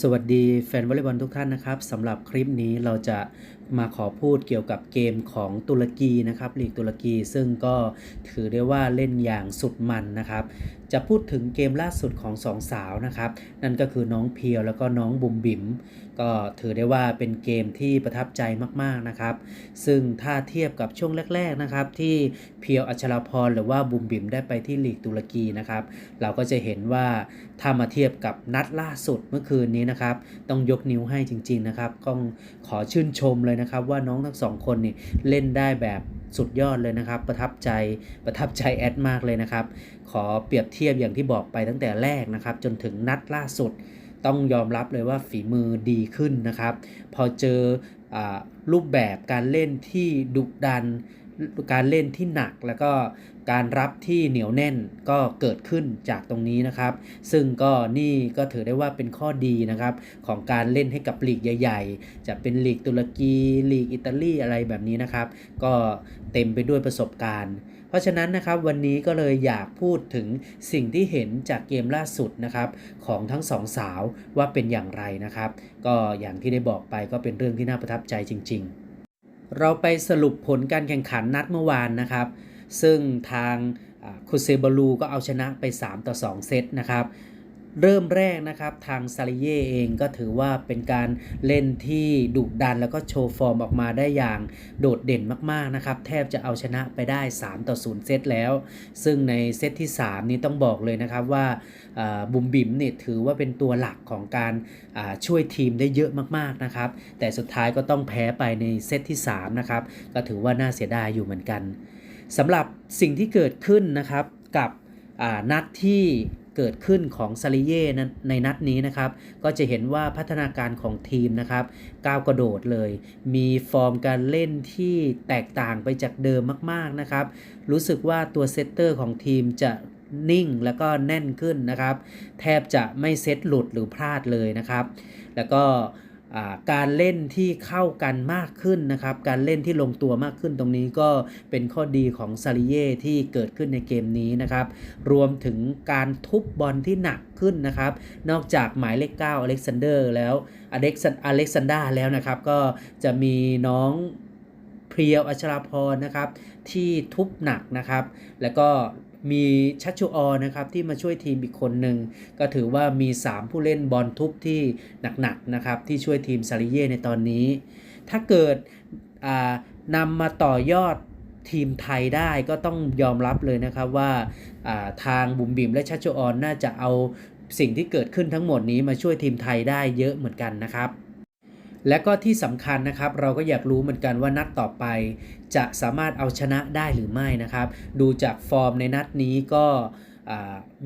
สวัสดีแฟนวอลเลย์บอลทุกท่านนะครับสำหรับคลิปนี้เราจะมาขอพูดเกี่ยวกับเกมของตุรกีนะครับลีกตุรกีซึ่งก็ถือได้ว่าเล่นอย่างสุดมันนะครับ จะพูดถึงเกมล่าสุดของสองสาวนะครับ นั่นก็คือน้องเพียวแล้วก็น้องบุมบิมก็ถือได้ว่าเป็นเกมที่ประทับใจมากๆนะครับ ซึ่งถ้าเทียบกับช่วงแรก ๆนะครับ ที่เพียวอัชราพรหรือว่าบุมบิมได้ไปที่ลีกตุรกีนะครับ เราก็จะเห็นว่าถ้ามาเทียบกับนัดล่าสุดเมื่อคืนนี้นะครับ ต้องยกนิ้วให้จริง ๆนะครับต้องขอชื่นชมเลยนะครับ ว่าน้องทั้งสองคนนี่เล่นได้แบบ สุดยอดเลยนะครับ ประทับใจประทับใจแอดมากเลยนะครับ ขอเปรียบเทียบอย่างที่บอกไปตั้งแต่แรกนะครับ จนถึงนัดล่าสุด ต้องยอมรับเลยว่าฝีมือดีขึ้นนะครับ พอเจออรูปแบบการเล่นที่ดุดัน การเล่นที่หนักแล้วก็การรับที่เหนียวแน่นก็เกิดขึ้นจากตรงนี้นะครับ ซึ่งก็นี่ก็ถือได้ว่าเป็นข้อดีนะครับ ของการเล่นให้กับลีกใหญ่ ๆ จะเป็นลีกตุรกีลีกอิตาลีอะไรแบบนี้นะครับ ก็เต็มไปด้วยประสบการณ์เพราะฉะนั้นนะครับวันนี้ก็เลยอยากพูดถึงสิ่งที่เห็นจากเกมล่าสุดนะครับของทั้งสองสาวว่าเป็นอย่างไรนะครับ ก็อย่างที่ได้บอกไปก็เป็นเรื่องที่น่าประทับใจจริง ๆ เราไปสรุปผลการแข่งขันนัดเมื่อวานนะครับ ซึ่งทางคุเซบาลูก็เอาชนะไป 3 ต่อ 2 เซตนะครับ เริ่มแรกนะครับทางซาลิเย่เองก็ถือว่าเป็นการเล่นที่ดุดันแล้วก็โชว์ฟอร์มออกมาได้อย่างโดดเด่นมากๆนะครับแทบจะเอาชนะไปได้ 3 ต่อ 0 เซตแล้ว ซึ่งในเซตที่ 3 นี้ต้องบอกเลยนะครับว่าบุมบิมเนี่ยถือว่าเป็นตัวหลักของการช่วยทีมได้เยอะมากๆนะครับแต่สุดท้ายก็ต้องแพ้ไปในเซตที่3นะครับก็ถือว่าน่าเสียดายอยู่เหมือนกันสำหรับสิ่งที่เกิดขึ้นนะครับกับนัดที่ เกิดขึ้นของซาลิเย่ในนัดนี้นะครับ ก็จะเห็นว่าพัฒนาการของทีมนะครับก้าวกระโดดเลย มีฟอร์มการเล่นที่แตกต่างไปจากเดิมมากๆนะครับ รู้สึกว่าตัวเซตเตอร์ของทีมจะนิ่งแล้วก็แน่นขึ้นนะครับ แทบจะไม่เซตหลุดหรือพลาดเลยนะครับ แล้วก็ การเล่นที่เข้ากันมากขึ้นนะครับ การเล่นที่ลงตัวมากขึ้นตรงนี้ก็เป็นข้อดีของซาริเย่ที่เกิดขึ้นในเกมนี้นะครับ รวมถึงการทุบบอลที่หนักขึ้นนะครับ นอกจากหมายเลข9อเล็กซานเดอร์แล้วอเล็กซอเล็กซานดาแล้วนะครับ ก็จะมีน้องเพียวอัชราพรนะครับที่ทุบหนักนะครับ แล้วก็ มีชัชชูออนะครับที่มาช่วยทีมอีกคนหนึ่งก็ถือว่ามี 3 ผู้เล่นบอลทุบที่หนักๆนะครับที่ช่วยทีมซาริเย่ในตอนนี้ ถ้าเกิดนำมาต่อยอดทีมไทยได้ก็ต้องยอมรับเลยนะครับว่าทางบุ๋มบิมและชัชชูออนน่าจะเอาสิ่งที่เกิดขึ้นทั้งหมดนี้มาช่วยทีมไทยได้เยอะเหมือนกันนะครับ และก็ที่สำคัญนะครับ เราก็อยากรู้เหมือนกันว่านัดต่อไป จะสามารถเอาชนะได้หรือไม่นะครับ ดูจากฟอร์มในนัดนี้ก็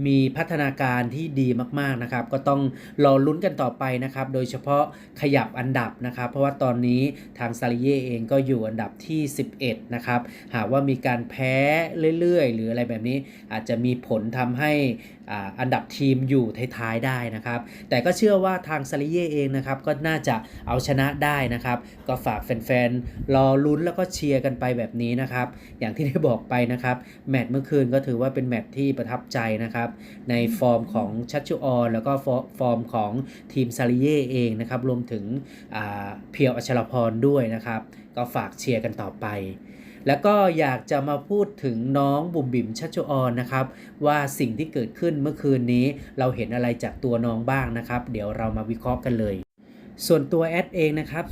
มีพัฒนาการที่ดีมากๆนะครับ ก็ต้องรอลุ้นกันต่อไปนะครับ โดยเฉพาะขยับอันดับนะครับ เพราะว่าตอนนี้ทางซาลิเย่เองก็อยู่อันดับที่ 11 นะครับ หากว่ามีการแพ้เรื่อยๆ หรืออะไรแบบนี้อาจจะมีผลทำให้อันดับทีมอยู่ท้ายๆได้นะครับ แต่ก็เชื่อว่าทางซาลิเย่เองนะครับ ก็น่าจะเอาชนะได้นะครับ ก็ฝากแฟนๆรอลุ้นแล้วก็เชียร์กันไปแบบนี้นะครับ อย่างที่ได้บอกไปนะครับแมตช์เมื่อคืนก็ถือว่าเป็นแมตช์ที่ประทับใจนะครับ ในฟอร์มของชัชชูออนแล้วก็ฟอร์มของทีมซาลิเย่เองนะครับ รวมถึงเพียวอัชรพรด้วยนะครับ ก็ฝากเชียร์กันต่อไปแล้วก็อยากจะมาพูดถึงน้องบุ๋มบิ๋มชัชออนนะครับ ว่าสิ่งที่เกิดขึ้นเมื่อคืนนี้ เราเห็นอะไรจากตัวน้องบ้างนะครับ เดี๋ยวเรามาวิเคราะห์กันเลย ส่วนตัวแอดเองนะครับ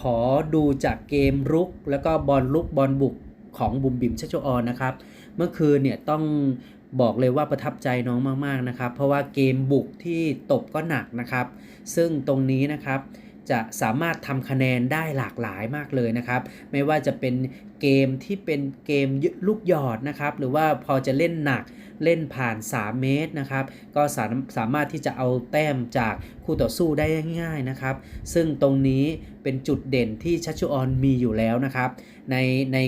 ขอดูจากเกมรุก แล้วก็บอลลุกบอลบุก ของบุ๋มบิมชัชออนนะครับ เมื่อคืนเนี่ยต้องบอกเลยว่าประทับใจน้องมากๆนะครับ เพราะว่าเกมบุกที่ตบก็หนักนะครับ ซึ่งตรงนี้นะครับจะสามารถทำคะแนนได้หลากหลายมากเลยนะครับ ไม่ว่าจะเป็นเกมที่เป็นเกมลูกหยอดนะครับ หรือว่าพอจะเล่นหนักเล่นผ่าน 3 เมตรนะครับ ก็สาสามารถที่จะเอาแต้มจากคู่ต่อสู้ได้ง่ายๆนะครับ ซึ่งตรงนี้เป็นจุดเด่นที่ชัชชุออนมีอยู่แล้วนะครับ ในใน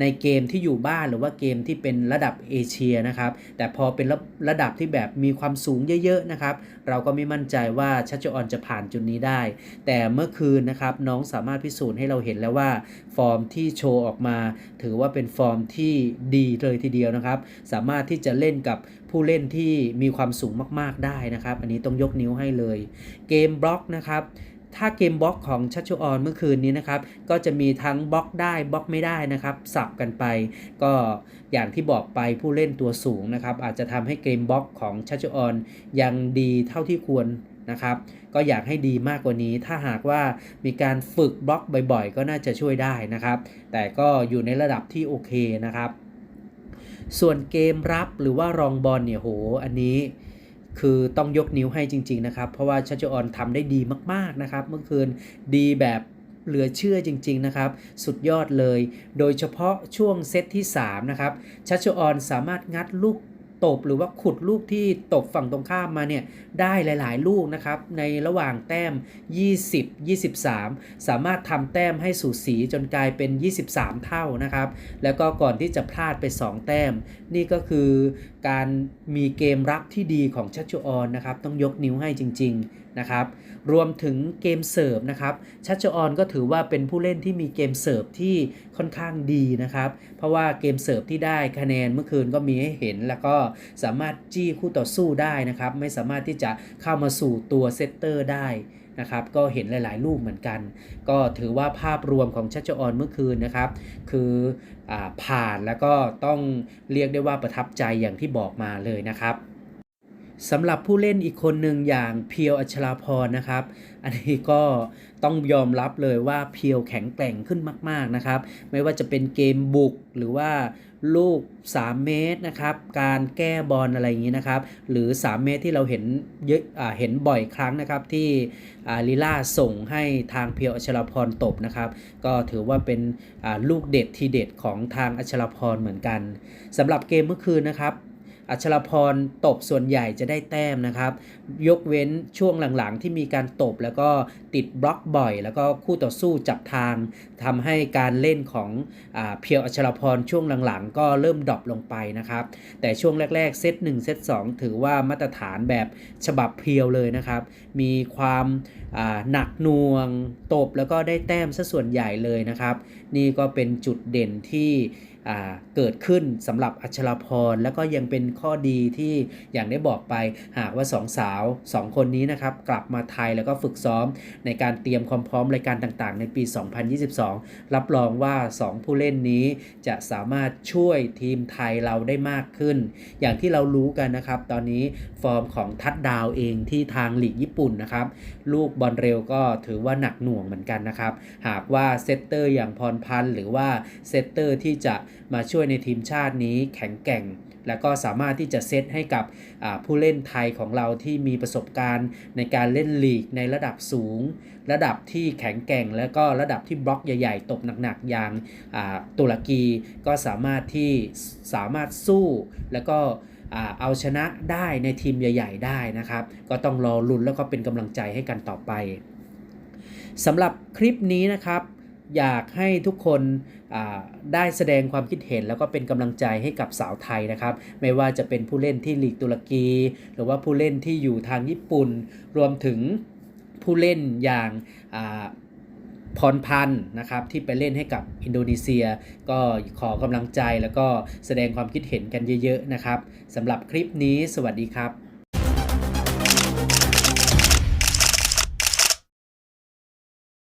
ในเกมที่อยู่บ้านหรือว่าเกมที่เป็นระดับเอเชียนะครับแต่พอเป็นระระดับที่แบบมีความสูงเยอะๆนะครับเราก็ไม่มั่นใจว่าชัชจออนจะผ่านจุดนี้ได้ แต่เมื่อคืนนะครับน้องสามารถพิสูจน์ให้เราเห็นแล้วว่า ฟอร์มที่โชว์ออกมา ถือว่าเป็นฟอร์มที่ดีเลยทีเดียวนะครับ สามารถที่จะเล่นกับผู้เล่นที่มีความสูงมากๆได้นะครับ อันนี้ต้องยกนิ้วให้เลย เกมบล็อกนะครับ ถ้าเกมบล็อกของชัชออนเมื่อคืนนี้นะครับ ก็จะมีทั้งบล็อกได้บล็อกไม่ได้นะครับ สับกันไป ก็อย่างที่บอกไปผู้เล่นตัวสูงนะครับ อาจจะทำให้เกมบล็อกของชัชชออนยังดีเท่าที่ควรนะครับ ก็อยากให้ดีมากกว่านี้ ถ้าหากว่ามีการฝึกบล็อกบ่อยๆ ก็น่าจะช่วยได้นะครับ แต่ก็อยู่ในระดับที่โอเคนะครับ ส่วนเกมรับหรือว่ารองบอลเนี่ยโห อันนี้ คือต้องยกนิ้วให้จริง ๆ นะครับ เพราะว่าชัชออนทำได้ดีมากๆนะครับ เมื่อคืนดีแบบเหลือเชื่อจริง ๆ นะครับ สุดยอดเลย โดยเฉพาะช่วงเซตที่ 3 นะครับชัชออนสามารถงัดลูก ตบหรือว่าขุดลูกที่ตบฝั่งตรงข้ามมาเนี่ยได้หลาย ๆ ลูกนะครับในระหว่างแต้ม 20 23 สามารถทำแต้มให้สูสีจนกลายเป็น 23 เท่านะครับ แล้วก็ก่อนที่จะพลาดไป 2 แต้ม นี่ก็คือการมีเกมรับที่ดีของชัชชออนนะครับ ต้องยกนิ้วให้จริง ๆ นะครับ รวมถึงเกมเสิร์ฟนะครับ ชัชออนก็ถือว่าเป็นผู้เล่นที่มีเกมเสิร์ฟที่ค่อนข้างดีนะครับ เพราะว่าเกมเสิร์ฟที่ได้คะแนนเมื่อคืนก็มีให้เห็น แล้วก็สามารถจี้คู่ต่อสู้ได้นะครับ ไม่สามารถที่จะเข้ามาสู่ตัวเซตเตอร์ได้นะครับก็เห็นหลายๆลูกเหมือนกัน ก็ถือว่าภาพรวมของชัชออนเมื่อคืนนะครับ คืออผ่านแล้วก็ต้องเรียกได้ว่าประทับใจอย่างที่บอกมาเลยนะครับ สำหรับผู้เล่นอีกคนหนึ่งอย่างเพียวอัชราพรนะครับ อันนี้ก็ต้องยอมรับเลยว่าเพียวแข็งแกร่งขึ้นมาก ๆนะครับ ไม่ว่าจะเป็นเกมบุกหรือว่าลูก 3 เมตรนะครับ การแก้บอลอะไรอย่างนี้นะครับ หรือ 3 เมตรที่เราเห็นเยอะเห็นบ่อยครั้งนะครับที่ลิล่าส่งให้ทางเพียวอัชราพรตบนะครับ ก็ถือว่าเป็นลูกเด็ดทีเด็ดของทางอัชราพรเหมือนกันสำหรับเกมเมื่อคืนนะครับ อัชรพรตบส่วนใหญ่จะได้แต้มนะครับ ยกเว้นช่วงหลังๆ ที่มีการตบแล้วก็ติดบล็อกบ่อย แล้วก็คู่ต่อสู้จับทางทำให้การเล่นของอเพียวอัชรพรช่วงหลังๆ ก็เริ่มดรอปลงไปนะครับ แต่ช่วงแรกๆ เซต1เซต2 ถือว่ามาตรฐานแบบฉบับเพียวเลยนะครับ มีความหนักหน่วงตบแล้วก็ได้แต้มซะส่วนใหญ่เลยนะครับ นี่ก็เป็นจุดเด่นที่ เกิดขึ้นสำหรับอัชราพร แล้วก็ยังเป็นข้อดีที่อย่างได้บอกไปหากว่าสองสาวสองคนนี้นะครับ กลับมาไทยแล้วก็ฝึกซ้อมในการเตรียมความพร้อมรายการต่างๆ ในปี 2022 รับรองว่า 2 ผู้เล่นนี้จะสามารถช่วยทีมไทยเราได้มากขึ้น อย่างที่เรารู้กันนะครับ ตอนนี้ฟอร์มของทัดดาวเองที่ทางลีกญี่ปุ่นนะครับ ลูกบอลเร็วก็ถือว่าหนักหน่วงเหมือนกันนะครับ หากว่าเซตเตอร์อย่างพรพันธ์หรือว่าเซตเตอร์ที่จะมาช่วยในทีมชาตินี้แข็งแกร่ง แล้วก็สามารถที่จะเซตให้กับผู้เล่นไทยของเราที่มีประสบการณ์ในการเล่นลีกในระดับสูง ระดับที่แข็งแกร่ง แล้วก็ระดับที่บล็อกใหญ่ๆ ตกหนักๆ อย่างตุรกีก็สามารถที่สามารถสู้แล้วก็เอาชนะได้ในทีมใหญ่ ๆ ได้นะครับ ก็ต้องรอลุ้นแล้วก็เป็นกำลังใจให้กันต่อไปสำหรับคลิปนี้นะครับ อยากให้ทุกคนได้แสดงความคิดเห็น แล้วก็เป็นกำลังใจให้กับสาวไทยนะครับ ไม่ว่าจะเป็นผู้เล่นที่ลีกตุรกี หรือว่าผู้เล่นที่อยู่ทางญี่ปุ่น รวมถึงผู้เล่นอย่างพรพันธ์นะครับที่ไปเล่นให้กับอินโดนีเซีย ก็ขอกำลังใจแล้วก็แสดงความคิดเห็นกันเยอะๆนะครับสำหรับคลิปนี้สวัสดีครับ